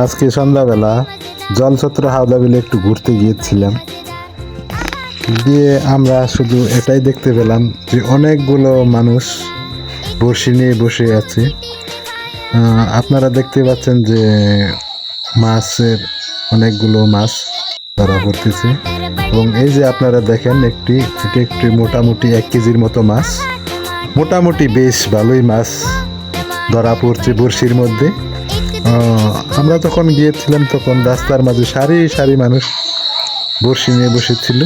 আজকে সন্ধ্যাবেলা জলছত্র হাওদা বিলে একটু ঘুরতে গিয়েছিলাম। গিয়ে আমরা শুধু এটাই দেখতে পেলাম যে অনেকগুলো মানুষ বসে নিয়ে বসে আছে। আপনারা দেখতে পাচ্ছেন যে মাছের অনেকগুলো মাছ ধরা পড়তেছে। এবং এই যে আপনারা দেখেন একটি এটি একটি মোটামুটি এক কেজির মতো মাছ। মোটামুটি বেশ ভালোই মাছ ধরা পড়ছে বড়শির মধ্যে। আমরা তখন গিয়েছিলাম তখন রাস্তার মাঝে সারি সারি মানুষ বড়শি নিয়ে বসেছিল।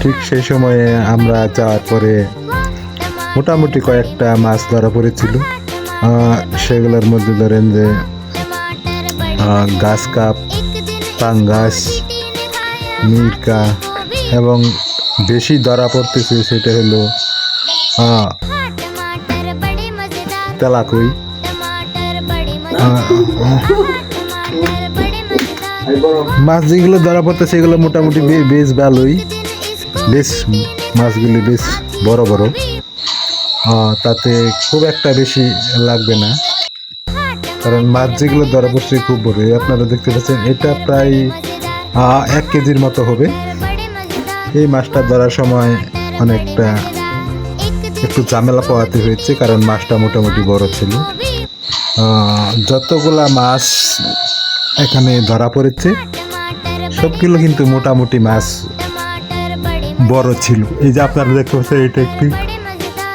ঠিক সেই সময়ে আমরা যাওয়ার পরে মোটামুটি কয়েকটা মাছ ধরা পড়েছিল। সেগুলোর মধ্যে ধরেন যে গাছ কাপ পাঙ্গাস মিরকা এবং বেশি ধরা পড়তেছে সেটা হলো তেলাকুই। মাছ যেগুলো ধরা পড়তেছে সেগুলো মোটামুটি বেশ ভালোই। বেশ মাছগুলি বেশ বড় বড়। তাতে খুব একটা বেশি লাগবে না। কারণ মাছ যেগুলো ধরা পড়ছে খুব বড়। আপনারা দেখতে পাচ্ছেন, এটা প্রায় এক কেজির মতো হবে। এই মাছটা ধরার সময় অনেকটা একটু ঝামেলা পোহাতে হয়েছে, কারণ মাছটা মোটামুটি বড় ছিল। যতগুলা মাছ এখানে ধরা পড়েছে, সবগুলো কিন্তু মোটামুটি মাছ বড় ছিল। এই যে আপনারা দেখতে পাচ্ছেন, এটা একটি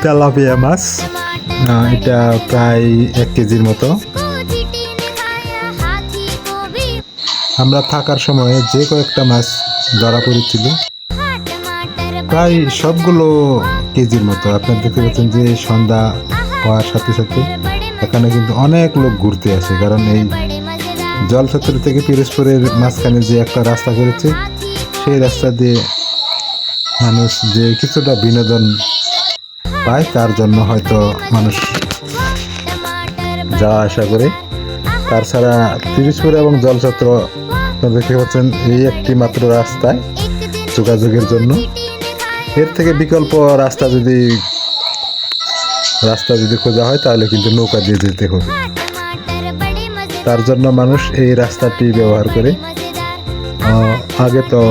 তেলাপিয়া মাছ। এটা প্রায় এক কেজির মতো। আমরা থাকার সময় যে কয়েকটা মাছ ধরা পড়েছিল, প্রায় সবগুলো কেজির মতো। আপনারা দেখতে পাচ্ছেন যে সন্ধ্যা হওয়ার সাথে সাথে এখানে কিন্তু অনেক লোক ঘুরতে আসে, কারণ এই জলছত্র থেকে পিরোজপুরের মাঝখানে যে একটা রাস্তা করেছে, সেই রাস্তা দিয়ে মানুষ যে কিছুটা বিনোদন পায়, তার জন্য হয়তো মানুষ যাওয়া আসা করে। তাছাড়া পিরোজপুর এবং জলছত্র দেখতে পাচ্ছেন এই একটি মাত্র রাস্তায় যোগাযোগের জন্য। এর থেকে বিকল্প রাস্তা যদি রাস্তা যদি খোঁজা হয়, তাহলে কিন্তু নৌকা দিয়ে যেতে হবে। তার জন্য মানুষ এই রাস্তাটি ব্যবহার করে। আগে তো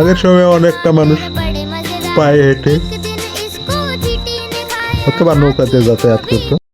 আগের সময় অনেকটা মানুষ পায়ে হেঁটে অথবা নৌকাতে যাতায়াত করতো।